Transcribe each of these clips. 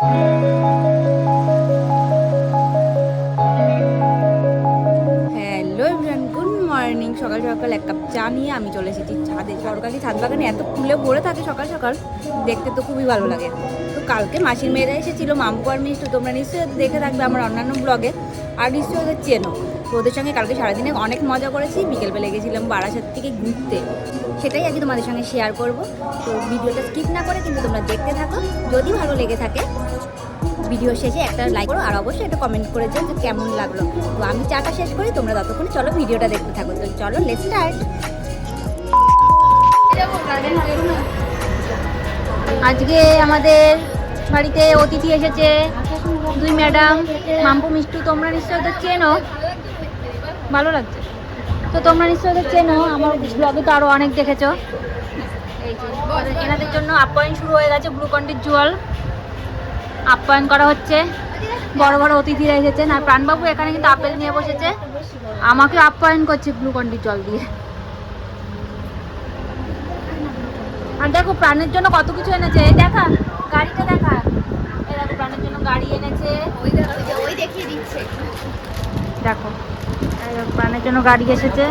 Hello everyone morning সকাল সকাল এক কাপ চা নিয়ে আমি চলে এসেছি ছাদে। সরকারি ছাদ বাগানে এত ফুলে ভরে থাকে সকাল সকাল, দেখতে তো খুবই ভালো লাগে। তো কালকে মাসির মেয়েরা এসেছিল, মামু আর মিষ্টি, তোমরা নিশ্চয়ই দেখে থাকবে আমার অন্যান্য ব্লগে আর নিশ্চয়ই ওদের চেনো। তো ওদের সঙ্গে কালকে সারাদিনে অনেক মজা করেছি। বিকেলবেলা গেছিলাম বারাসাত থেকে ঘুরতে। সেটাই আজকে তোমাদের সঙ্গে শেয়ার করব। তো ভিডিওটা স্কিপ না করে কিন্তু তোমরা দেখতে থাকো। যদি ভালো লেগে থাকে, ভিডিও শেষে একটা লাইক করো। আর অবশ্যই একটা কমেন্ট করে দিও যে কেমন লাগল। তো আমি চাটা শেষ করি, তোমরা ততক্ষণে চলো ভিডিওটা দেখতে থাকো। তো চলো লেটস স্টার্ট আজকে আমাদের বাড়িতে অতিথি এসেছে। দুই ম্যাডাম। মাম্পু, মিষ্টু, তোমরা নিশ্চয়ই ওদের চেনো। ভালো লাগছে। তো তোমরা নিশ্চয়ই ওদের চেনো। আমার ব্লগে তো আরও অনেক দেখেছ। এনাদের জন্য আপ্যায়ন শুরু হয়ে গেছে গ্লুকন্ডির জল আপ্যায়ন করা হচ্ছে। বড় বড় অতিথিরা এসেছেন। আর প্রাণবাবু এখানে কিন্তু আপেল নিয়ে বসেছে। আমাকে আপ্যায়ন করছে গ্লুকন্ডির জল দিয়ে। আর দেখো, প্রাণের জন্য কত কিছু এনেছে। দেখা, গাড়িটা দেখা এই দেখো প্রাণের জন্য গাড়ি এনেছে ওই দেখিয়ে দিচ্ছে দেখো এই দেখো, প্রাণের জন্য গাড়ি এসেছে।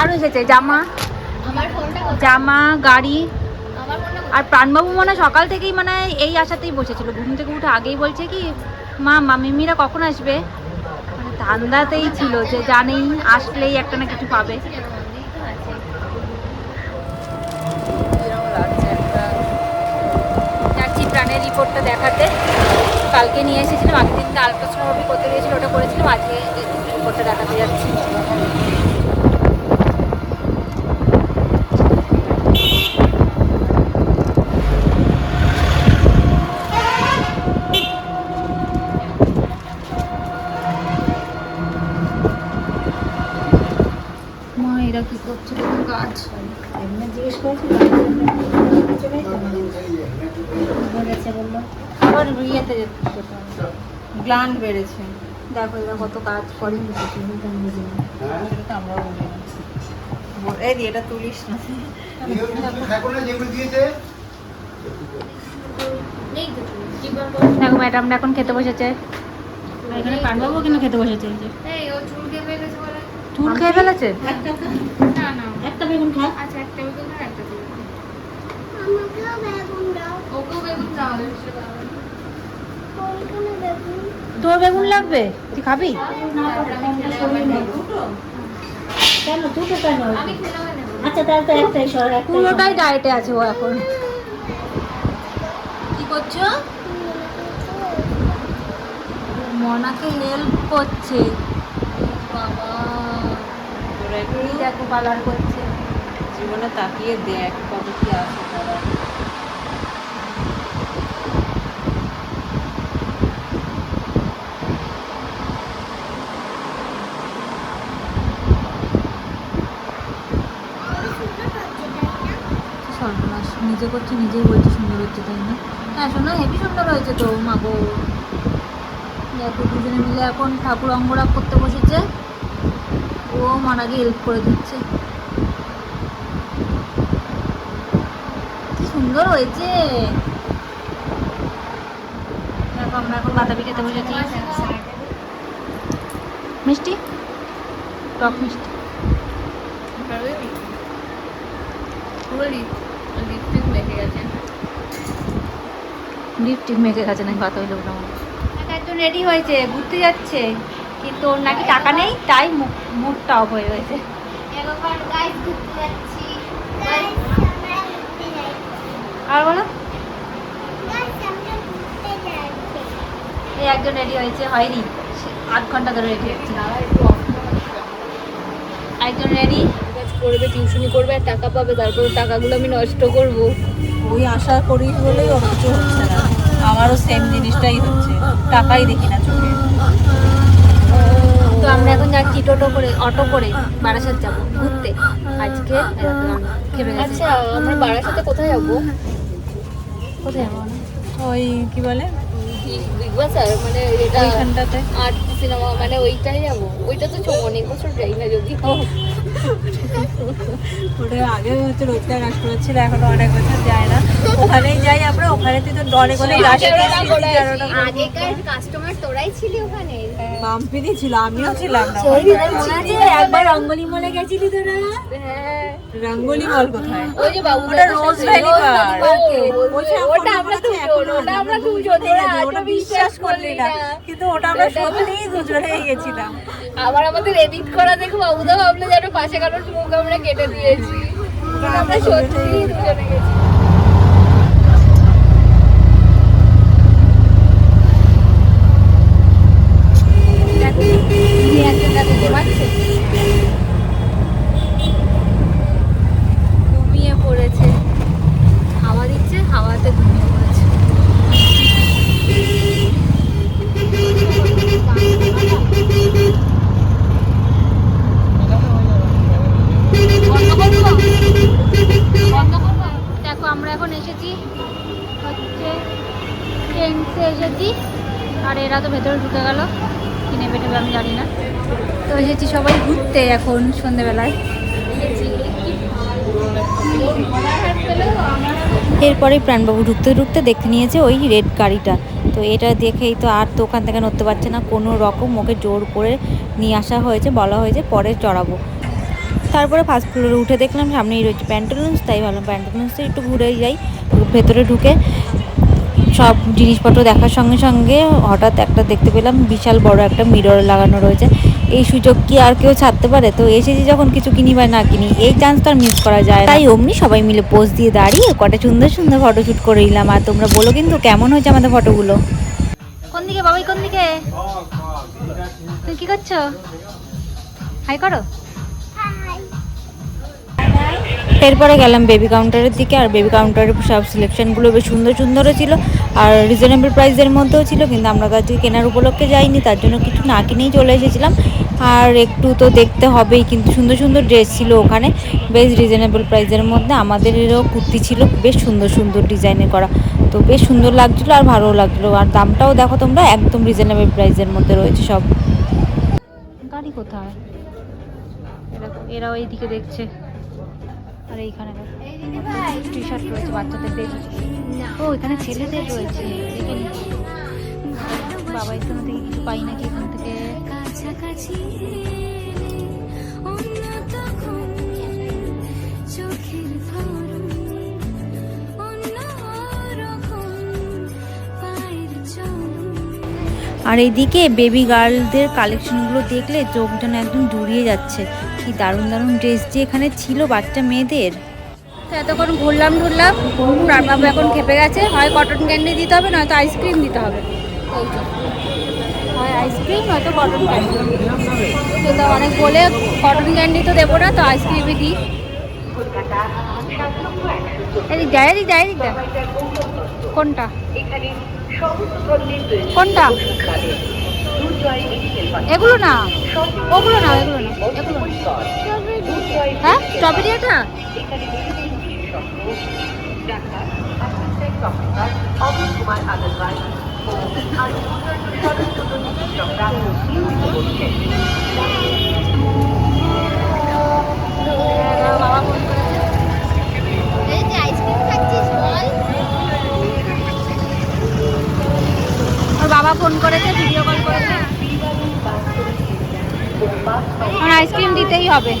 আরও এসেছে জামা। জামা গাড়ি। আর প্রাণবাবু মনে সকাল থেকেই মানে এই আশাতেই বসেছিল। ঘুম থেকে উঠে আগেই বলছে কি মা মামিমিরা কখন আসবে? মানে ধান্দাতেই ছিল যে জানেই আসলেই একটা না কিছু পাবে। যাচ্ছি প্রাণের রিপোর্টটা দেখাতে। কালকে নিয়ে এসেছিলাম আগের দিনকে আলট্রাসোনোগ্রাফি করতে গিয়েছিল ওটা করেছিলাম আজকে রিপোর্টটা দেখাতে যাচ্ছি। মা এরা কি করছে? কোনো কাজ জিজ্ঞেস বলল। আবার ইয়েতে যেতে বেড়েছে। দেখো এরা কত কাজ করে। এই দি, এটা তুলিস না। দেখো ম্যাডামরা এখন খেতে বসেছে। আর এখানে পানবাবু কেন খেতে বসেছে? এই ও চুল দিয়ে বের চুল খেয়ে ফেলেছে? না না। একটা বেগুন খা। আচ্ছা একটা বেগুন আর একটা আমাকেও বেগুন দাও। ওকেও বেগুন দাও তোর বেগুন লাগবে? তুই খাবি? কেন? দুটো কেন? আচ্ছা তাহলে তো একটাই সর পুরোটাই ডায়েটে আছে ও এখন। কি করছ? মনাকে হেল্প করছে। বাবা। দেখো জীবনে তাকিয়ে দেখ কত কি আছে তারা। নিজে করছে নিজেই বলছে সুন্দর হচ্ছে, তাই না? হ্যাঁ শোনো, হেভি সুন্দর হয়েছে তো, মাগো। দেখো, দুজনে মিলে এখন ঠাকুর অঙ্গরাগ করতে বসেছে। ও মানাকে হেল্প করে দিচ্ছে। কি সুন্দর হয়েছে। আমরা এখন খেতে মিষ্টি? টক মিষ্টি। মেখে গেছে। লিপস্টিক মেখে গেছে নাকি কথা হইল ওটা একজন রেডি হয়েছে ঘুরতে যাচ্ছে কিন্তু ওর নাকি টাকা নেই তাই মুখ মুখটা অফ হয়ে গেছে। এবার গাইস ঘুরতে যাচ্ছি। গাইস আমরা ঘুরতে যাচ্ছি। আর বলো। এই একজন রেডি হয়েছে হয়নি। আধ ঘণ্টা ধরে রেডি হচ্ছে একজন রেডি করবে টিউশনি করবে আর টাকা পাবে তারপর টাকাগুলো আমি নষ্ট করব। ওই আশা করি বলেই ওর কিছু হচ্ছে না। আমারও সেম জিনিসটাই হচ্ছে। টাকাই দেখি না চোখে। তো আমরা এখন যাচ্ছি টোটো করে অটো করে বারাসাত যাব ঘুরতে। আজকে আচ্ছা আমরা বারাসাতে কোথায় যাব? কোথায় যাব? ওই কি বলে? মানে এটা আর্ট সিনেমা মানে ওইটাই যাব। ওইটা তো অনেক বছর যাই না যদি ওটা আগে হচ্ছে রোজগার কাজ করেছিল এখন অনেক বছর যায় না। ওখানেই যাই আমরা ওখানে তুই তো অনেক অনেক কাস্টমার তোরাই ছিলি ওখানে? মাম্পিদি ছিল আমিও ছিলাম না। একবার রঙ্গলি মলে গেছিলি তোরা? রঙ্গোলি মল কোথায়? ওই যে বাবু ওটা রোজ ভ্যালি ওটা আমরা দুজন ওটা আমরা দুজন ওটা বিশ্বাস করলি না। কিন্তু ওটা আমরা সত্যিই দুজনেই গেছিলাম। আবার আমাদের এডিট করা দেখে বাবুদা ভাবলো যেন পাশে কারোর মুখ আমরা কেটে দিয়েছি। আমরা সত্যি দুজনে গেছি ঘুমিয়ে পড়েছে হাওয়া দিচ্ছে হাওয়াতে ঘুমিয়ে পড়েছে বন্ধ করব বন্ধ করব দেখো আমরা এখন এসেছি হচ্ছে ট্রেন্সে এসেছি আর এরা তো ভেতরে ঢুকে গেল কি নেবে নেবে আমি জানি না তো এসেছি সবাই ঘুরতে এখন সন্ধেবেলায়। এরপরেই প্রাণবাবু ঢুকতে ঢুকতে দেখে নিয়েছে ওই রেড গাড়িটা। তো এটা দেখেই তো আর তো ওখান থেকে নড়তে পারছে না। কোনো রকম ওকে জোর করে নিয়ে আসা হয়েছে, বলা হয়েছে পরে চড়াবো। তারপরে ফার্স্ট ফ্লোরে উঠে দেখলাম সামনেই রয়েছে প্যান্টালুন্স তাই ভাবলাম প্যান্টালুন্সে একটু ঘুরেই যাই। ভেতরে ঢুকে সব জিনিসপত্র দেখার সঙ্গে সঙ্গে হঠাৎ একটা দেখতে পেলাম বিশাল বড় একটা মিরর লাগানো রয়েছে। এই সুযোগ কি আর কেউ ছাড়তে পারে? তো এসেছি যখন কিছু কিনি বা না কিনি এই চান্স তো আর মিস করা যায় তাই অমনি সবাই মিলে পোজ দিয়ে দাঁড়িয়ে কটা সুন্দর সুন্দর ফটোশ্যুট করে নিলাম। আর তোমরা বলো কিন্তু কেমন হয়েছে আমাদের ফটোগুলো কোন দিকে বাবাই কোন দিকে? তুমি কি করছ? হাই করো। এরপরে গেলাম বেবি কাউন্টারের দিকে, আর বেবি কাউন্টারের সব সিলেকশনগুলো বেশ সুন্দর সুন্দরও ছিল, আর রিজনেবল প্রাইসের মধ্যেও ছিল, কিন্তু আমরা আজকে কেনার উপলক্ষে যাইনি, তার জন্য কিছু না কিনেই চলে এসেছিলাম। আর একটু তো দেখতে হবেই, কিন্তু সুন্দর সুন্দর ড্রেস ছিল ওখানে, বেশ রিজনেবল প্রাইসের মধ্যে আমাদেরও কুর্তি ছিল, বেশ সুন্দর সুন্দর ডিজাইনের করা। তো বেশ সুন্দর লাগছিল আর ভালোও লাগছিল, আর দামটাও দেখো তোমরা, একদম রিজনেবল প্রাইসের মধ্যে রয়েছে সব। গাড়ি কোথায়? এরা এরাও এইদিকে দেখছে। আর এইখানে টি শার্ট রয়েছে বাচ্চাদের দেখি ও এখানে ছেলেদের রয়েছে বাবা এখান থেকে কিছু পাই নাকি? এখান থেকে কাছাকাছি আর এইদিকে বেবি গার্লদের কালেকশনগুলো দেখলে চোখ যেন একদম জুড়িয়ে যাচ্ছে। কি দারুণ দারুণ ড্রেস যে এখানে ছিল বাচ্চা মেয়েদের। এতক্ষণ ঘুরলাম ঘুরলাম বাবু এখন খেপে গেছে। হয় কটন ক্যান্ডি দিতে হবে, নয়তো আইসক্রিম দিতে হবে। হয় আইসক্রিম নয়তো কটন ক্যান্ডি তো অনেক বলে কটন ক্যান্ডি তো দেবো না, তো আইসক্রিমই দিই। এদিক যায় এদিক যায় কোনটা? কোনটা? এগুলো না, ওগুলো না এগুলো না। হ্যাঁ? স্ট্রবেরি এটা বাবা ফোন করেছে এই যে আইসক্রিম খাচ্ছিস বল ওর বাবা ফোন করেছে ভিডিও কল করেছে আইসক্রিম দিতেই হবে।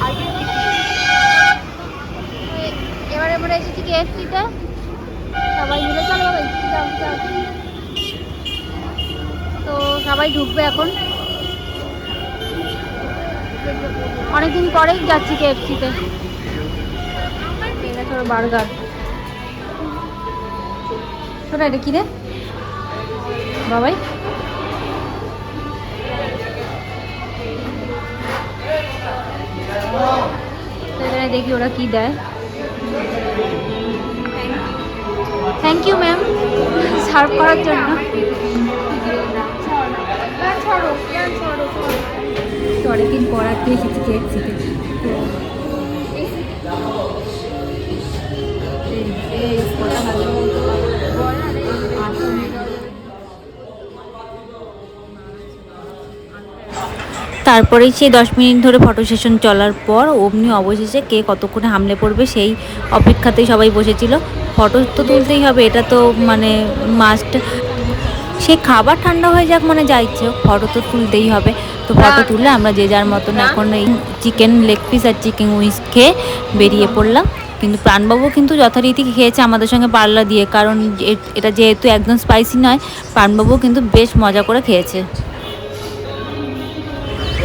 এবারে আমরা এসেছি কেএফসিতে। সবাই মিলে চলো। তো সবাই ঢুকবে এখন। অনেকদিন পরেই যাচ্ছি কেএফসিতে। বার্গার। শোনা, এটা রে? বাবাই। এখানে দেখি ওরা কি দেয় থ্যাংক ইউ ম্যাম সার্ভ করার জন্য তো অনেকদিন পর আর কি এসেছি কেএফসিতে তারপরেই সেই দশ মিনিট ধরে ফটো সেশন চলার পর অমনি অবশেষে কে কতক্ষণে হামলে পড়বে সেই অপেক্ষাতেই সবাই বসেছিল। ফটো তো তুলতেই হবে এটা তো মানে মাস্ট সে খাবার ঠান্ডা হয়ে যাক মানে যা ইচ্ছে ফটো তো তুলতেই হবে। তো ফটো তুলে আমরা যে যার মতন এখন এই চিকেন লেগ পিস আর চিকেন উইংস খেয়ে বেরিয়ে পড়লাম। কিন্তু প্রাণবাবু কিন্তু যথারীতি খেয়েছে আমাদের সঙ্গে পাল্লা দিয়ে কারণ এটা যেহেতু একদম স্পাইসি নয় প্রাণবাবু কিন্তু বেশ মজা করে খেয়েছে।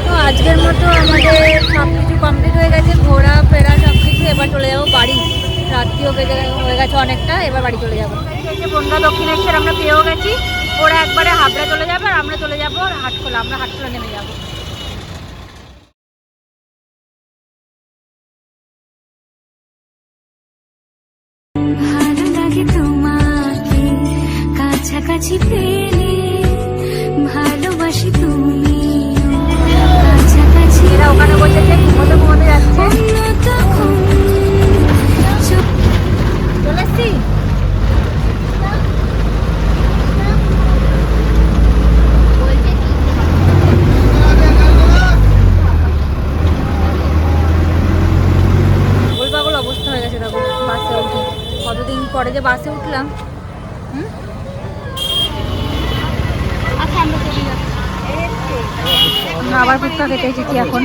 তো আজকের মতো আমাদের সব কিছু কমপ্লিট হয়ে গেছে, ঘোরা, ফেরা সব কিছু এবার চলে যাব বাড়ি। রাত্রিও বেজে হয়ে গেছে অনেকটা, এবার বাড়ি চলে যাব। বন্ধা দক্ষিণেশ্বর, আমরা পেয়েও গেছি। ওরা একবারে হাবড়া চলে যাবে আর আমরা চলে যাব হাটখোলা। আমরা হাটখোলা নেমে যাব। আবার ফুচকা খেতে এসেছি এখন।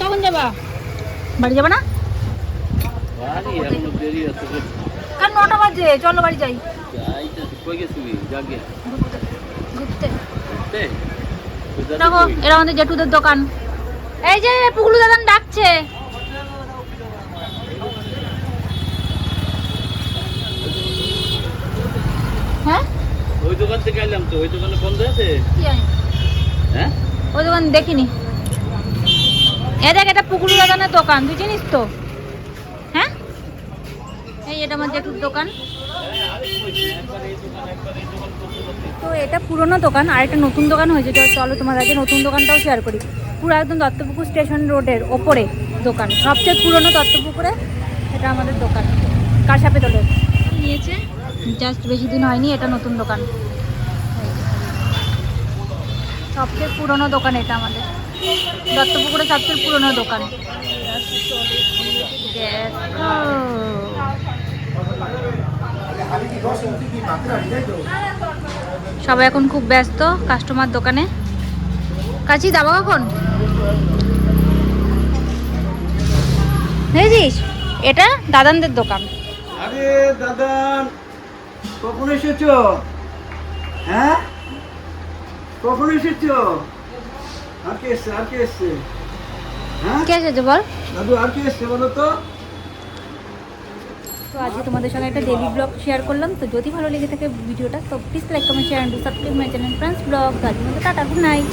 কখন যাবা? বাড়ি যাবা না? কার নটা বাজে চলো বাড়ি যাই। ঘুরতে। ঘুরতে? দেখো এরা আমাদের জেঠুদের দোকান। এই যে পুকুলু দাদান ডাকছে। হ্যাঁ? ওই দোকান থেকে এলাম তো ওই দোকানে বন্ধ আছে? হ্যাঁ? ওই দোকান দেখিনি। এ দেখ এটা পুকুলু দাদানের দোকান তুই চিনিস তো? হ্যাঁ? এই এটা আমার জেঠুর দোকান। তো এটা পুরনো দোকান, আর একটা নতুন দোকান হয়েছে চলো তোমার আগে নতুন দোকানটাও শেয়ার করি। পুরো একদম দত্তপুকুর স্টেশন রোডের ওপরে দোকান, সবচেয়ে পুরনো দত্তপুকুরে এটা আমাদের দোকান কার সাপে তোলে নিয়েছে জাস্ট বেশি দিন হয়নি, এটা নতুন দোকান। সবচেয়ে পুরনো দোকান এটা আমাদের। দত্তপুকুরে সবচেয়ে পুরনো দোকান। সবাই এখন খুব ব্যস্ত কাস্টমার দোকানে। কাছি যাব কখন? বুঝেছিস এটা দাদানদের দোকান। আরে দাদা কখন এসেছ? হ্যাঁ? কখন এসেছ? আর কে এসছে আর কে এসছে? হ্যাঁ? কে এসেছে বল? দাদু আর কে এসছে বলো তো? তো আজকে তোমাদের সঙ্গে একটা ডেলি ব্লগ শেয়ার করলাম। তো যদি ভালো লেগে থাকে ভিডিওটা তো please like comment share and subscribe my channel friends blog তো আজকের নাই টাটা গুড নাইট